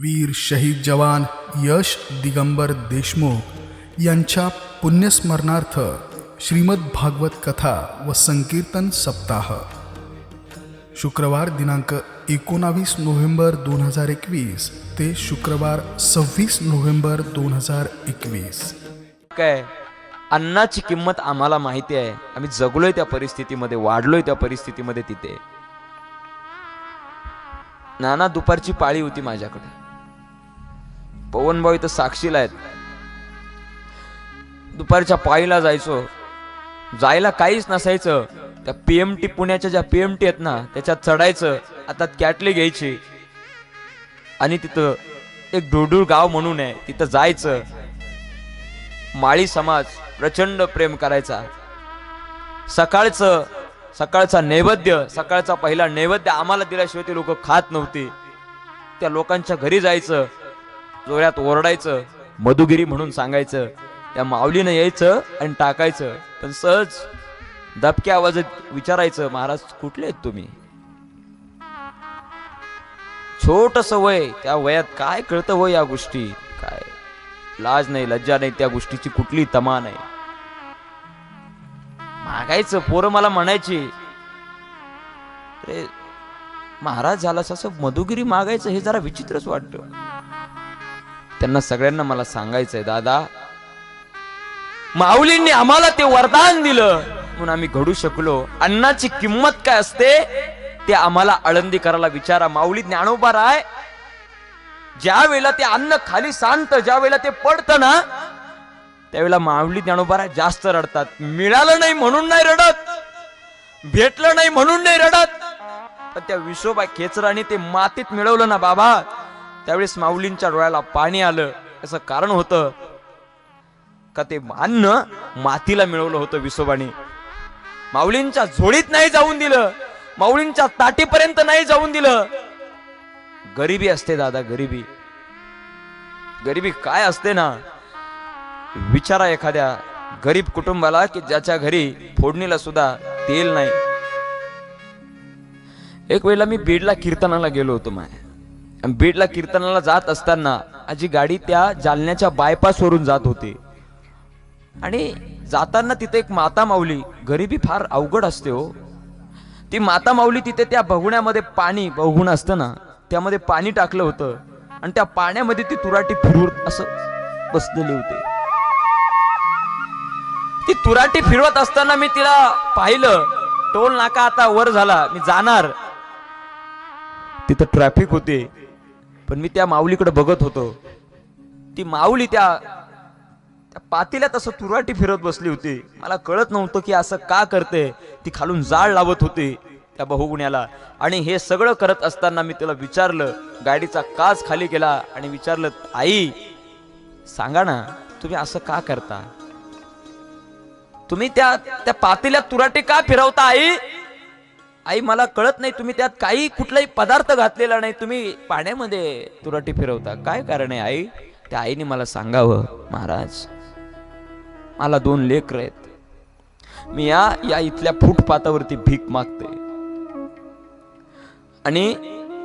वीर शहीद जवान यश दिगंबर देशमुख यांच्या पुण्यस्मरणार्थ श्रीमद भागवत कथा व संकीर्तन सप्ताह. शुक्रवार दिनांक एकोणावीस नोव्हेंबर दोन हजार एकवीस ते शुक्रवार सव्वीस नोव्हेंबर दोन हजार एकवीस. काय? अन्नाची किंमत आम्हाला माहिती आहे. आम्ही जगलोय त्या परिस्थितीमध्ये वाढलोय त्या परिस्थितीमध्ये तिथे. नाना दुपारची पाळी होती माझ्याकडे. पवनभाऊ इथं साक्षीला आहेत. दुपारच्या पायीला जायचो. जायला काहीच नसायचं. त्या पीएमटी पुण्याच्या ज्या पी एम टी आहेत ना त्याच्यात चढायचं. आता कॅटली घ्यायची. आणि तिथं एक डुडूळ गाव म्हणून आहे तिथं जायचं. माळी समाज प्रचंड प्रेम करायचा. सकाळचं सकाळचा नैवेद्य सकाळचा पहिला नैवेद्य आम्हाला दिल्याशिवाय ते लोक खात नव्हती. त्या लोकांच्या घरी जायचं. जोऱ्यात ओरडायचं मधुगिरी म्हणून सांगायचं त्या माऊलीनं यायचं आणि टाकायचं. पण सहज दबक्या आवाजात विचारायचं महाराज कुठले आहेत तुम्ही? छोटस वय त्या वयात काय कळतं वय या गोष्टी? काय? लाज नाही लज्जा नाही त्या गोष्टीची कुठली तमा नाही. मागायचं पोरं मला म्हणायची अरे महाराज झालास असं मधुगिरी मागायचं हे जरा विचित्रच वाटत. त्यांना सगळ्यांना मला सांगायचंय दादा माऊलींनी आम्हाला ते वरदान दिलं. म्हणून आम्ही घडू शकलो. अन्नाची किंमत काय असते? ते आम्हाला आळंदी करायला विचारा. माऊली ज्ञानोबा राय ज्या वेळेला ते अन्न खाली सांडत ज्या वेळेला ते पडतं ना त्यावेळेला माऊली ज्ञानोबा राय जास्त रडतात. मिळालं नाही म्हणून नाही रडत. भेटलं नाही म्हणून नाही रडत. पण त्या विशोबा खेचराने ते मातीत मिळवलं ना बाबा. त्यावेळेस माऊलींच्या डोळ्याला पाणी आलं. याचं कारण होतं का ते अन्न मातीला मिळवलं होतं विसोबाने. माऊलींच्या झोळीत नाही जाऊन दिलं. माऊलींच्या ताटीपर्यंत नाही जाऊन दिलं. गरिबी असते दादा गरिबी. गरिबी काय असते ना? विचारा एखाद्या गरीब कुटुंबाला की ज्याच्या घरी फोडणीला सुद्धा तेल नाही. एक वेळेला मी बीडला कीर्तनाला गेलो होतो माय. बीडला कीर्तनाला जात असताना आजी गाडी त्या जालन्याच्या बायपास वरून जात होती. आणि जाताना तिथे एक माता माऊली गरिबी फार अवघड असते हो. ती माता माऊली तिथे त्या भगुण्यामध्ये पाणी बहुगुण असतं ना त्यामध्ये पाणी टाकलं होतं. आणि त्या पाण्यामध्ये ती तुराटी फिरवत असं बसलेली होती. ती तुराटी फिरवत असताना मी तिला पाहिलं टोल नाका आता वर झाला मी जाणार. तिथं ट्रॅफिक होते. पण मी त्या माऊलीकडे बघत होतो. ती माऊली त्या त्या पातेल्यात असं तुराटी फिरत बसली होती. मला कळत नव्हतं की असं का करते. ती खालून जाळ लावत होती त्या बहुगुण्याला. आणि हे सगळं करत असताना मी तिला विचारलं गाडीचा काच खाली केला. आणि विचारलं आई सांगा ना तुम्ही असं का करता? तुम्ही त्या त्या पातेल्यात तुराटे का फिरवता आई? आई मला कळत नाही तुम्ही त्यात काही कुठलाही पदार्थ घातलेला नाही. तुम्ही पाण्यामध्ये तुराटी फिरवता. काय कारण आहे आई? त्या आईने मला सांगावं महाराज. मला दोन लेकर आहेत. मी या या इथल्या फुटपाथावरती भीक मागते. आणि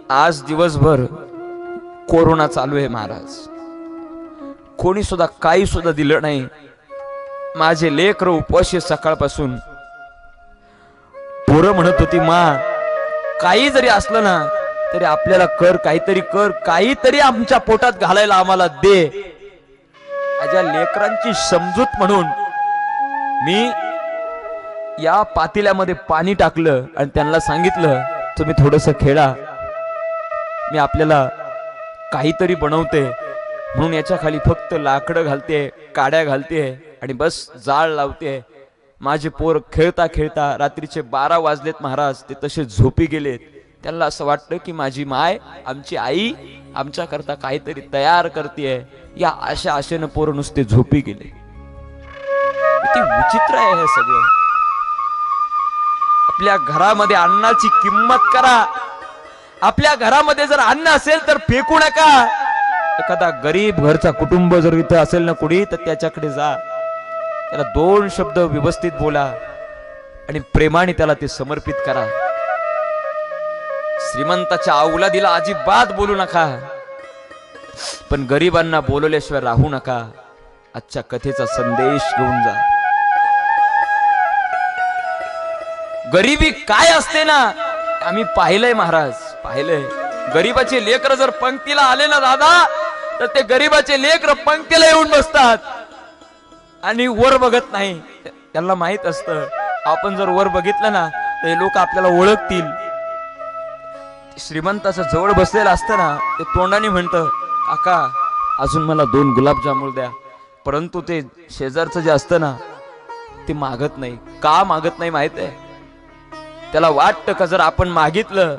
आज दिवसभर कोरोना चालू आहे महाराज. कोणी सुद्धा काही सुद्धा दिलं नाही. माझे लेकर उपवास सकाळपासून पोरं म्हणत होती मा काही जरी असलं ना तरी आपल्याला कर काहीतरी कर काहीतरी आमच्या पोटात घालायला आम्हाला दे. माझ्या लेकरांची समजूत म्हणून मी या पातेल्यामध्ये पाणी टाकलं आणि त्यांना सांगितलं तुम्ही थोडस खेळा. मी आपल्याला काहीतरी बनवते. म्हणून याच्या खाली फक्त लाकडं घालते काड्या घालते आणि बस जाळ लावते. माझे पोर खेळता खेळता रात्रीचे बारा वाजलेत महाराज. ते तसे झोपी गेलेत. त्यांना असं वाटतं की माझी माय आमची आई आमच्याकरता काहीतरी तयार करते या आशा आशेनं पोर नुसते झोपी गेले. किती विचित्र आहे हे सगळं. आपल्या घरामध्ये अन्नाची किंमत करा. आपल्या घरामध्ये जर अन्न असेल तर फेकू नका. एखादा गरीब घरचा कुटुंब जर इथं असेल ना कुणी तर त्याच्याकडे जा. त्याला दोन शब्द व्यवस्थित बोला आणि प्रेमाने त्याला ते समर्पित करा. श्रीमंताच्या औलादीला अजिबात बोलू नका. पण गरिबांना बोलवल्याशिवाय राहू नका. आजच्या कथेचा संदेश घेऊन जा. गरिबी काय असते ना? आम्ही पाहिलंय महाराज पाहिलंय. गरीबाचे लेकर जर पंक्तीला आले ना दादा तर ते गरीबाचे लेकर पंक्तीला येऊन बसतात. आणि वर बघत नाही. त्यांना माहीत असतं आपण जर वर बघितलं ना तर लोक आपल्याला ओळखतील. श्रीमंताचं जवळ बसलेलं असतं ना ते तोंडाने म्हणतं काका अजून मला दोन गुलाबजामुन द्या. परंतु ते शेजारचं जे असतं ना ते मागत नाही. का मागत नाही माहीत आहे? त्याला वाटतं का जर आपण मागितलं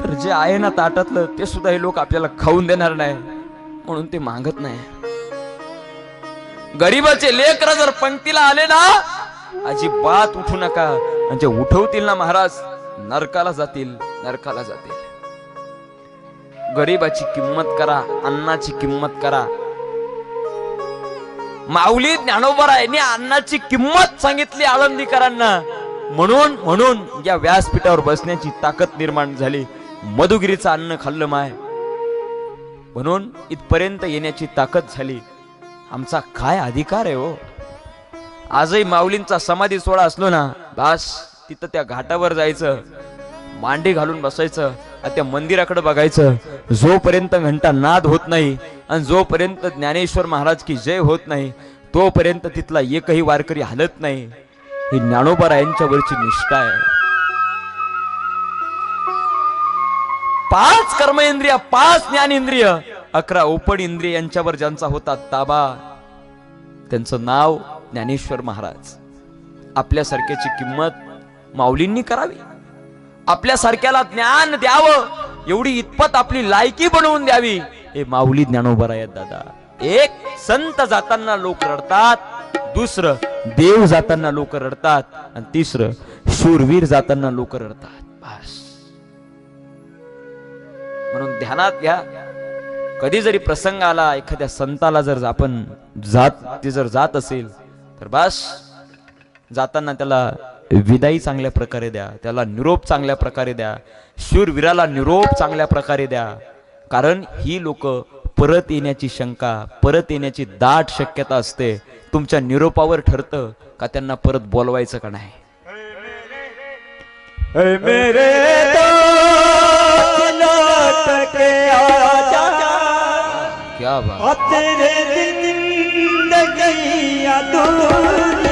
तर जे आहे ना ताटातलं ते सुद्धा हे लोक आपल्याला खाऊन देणार नाही. म्हणून ते मागत नाही. गरीबाचे लेकर जर पंक्तीला आले ना अजिबात उठू नका. आणि जे उठवतील ना महाराज नरकाला जातील नरकाला जातील. गरीबाची किंमत करा अन्नाची किंमत करा. माऊली ज्ञानोबरायांनी अन्नाची किंमत सांगितली आळंदीकरांना. म्हणून म्हणून या व्यासपीठावर बसण्याची ताकद निर्माण झाली. मधुगिरीचं अन्न खाल्लं माय. म्हणून इथपर्यंत येण्याची ताकद झाली. आमचा काय अधिकार आहे हो? आजही माऊलींचा समाधी सोहळा असलो ना बास तिथं त्या घाटावर जायचं मांडी घालून बसायचं आणि त्या मंदिराकडे बघायचं. जोपर्यंत घंटा नाद होत नाही आणि जोपर्यंत ज्ञानेश्वर महाराज की जय होत नाही तोपर्यंत तिथला एकही वारकरी हलत नाही. ही ज्ञानोबा यांच्यावरची निष्ठा आहे. पाच कर्मेंद्रिय पाच ज्ञानेंद्रिय अकरा ओपड इंद्रिय यांच्यावर ज्यांचा होता ताबा त्यांचं नाव ज्ञानेश्वर महाराज. आपल्यासारख्याची किंमत माऊलींनी करावी. आपल्यासारख्याला ज्ञान द्यावं एवढी इतपत आपली लायकी बनवून द्यावी हे माऊली ज्ञानोबर आहेत दादा. एक संत जाताना लोक रडतात दुसरं देव जाताना लोक रडतात आणि तिसरं शूरवीर जाताना लोक रडतात. बस. म्हणून ध्यानात घ्या. कधी जरी प्रसंग आला एखाद्या संताला जर आपण जात ते जर जात असेल तर बस जाताना त्याला विदाई चांगल्या प्रकारे द्या त्याला निरोप चांगल्या प्रकारे द्या शूरवीराला निरोप चांगल्या प्रकारे द्या. कारण ही लोक परत येण्याची शंका परत येण्याची दाट शक्यता असते. तुमच्या निरोपावर ठरतं का त्यांना परत बोलवायचं का नाही? क्या बात तेरे दिन गई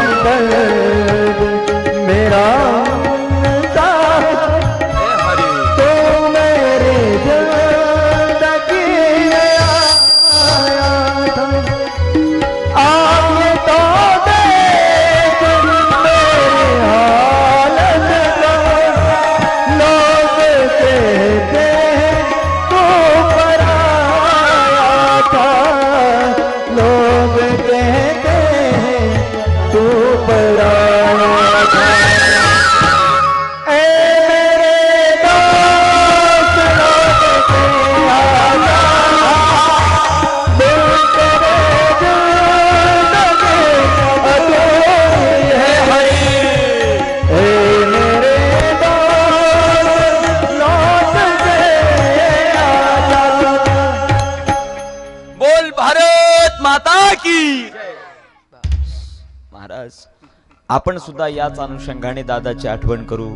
आपण सुद्धा याच अनुषंगाने दादाची आठवण करू.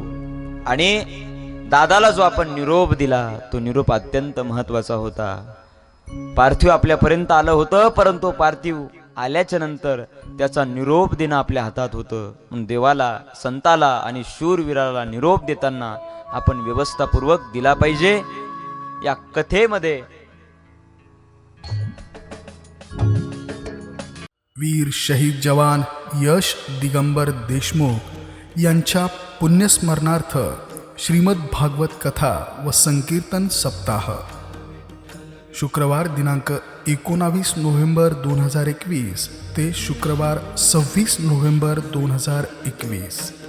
आणि दादाला जो आपण निरोप दिला तो निरोप अत्यंत महत्त्वाचा होता. पार्थिव आपल्यापर्यंत आलं होतं परंतु पार्थिव आल्याच्यानंतर त्याचा निरोप देणं आपल्या हातात होतं. म्हणून देवाला संताला आणि शूरवीराला निरोप देताना आपण व्यवस्थापूर्वक दिला पाहिजे. या कथेमध्ये वीर शहीद जवान यश दिगंबर देशमुख यांच्या पुण्यस्मरणार्थ श्रीमद भागवत कथा व संकीर्तन सप्ताह. शुक्रवार दिनांक एकोणावीस नोव्हेंबर दोन हजार एकवीस ते शुक्रवार सव्वीस नोव्हेंबर दोन हजार एकवीस.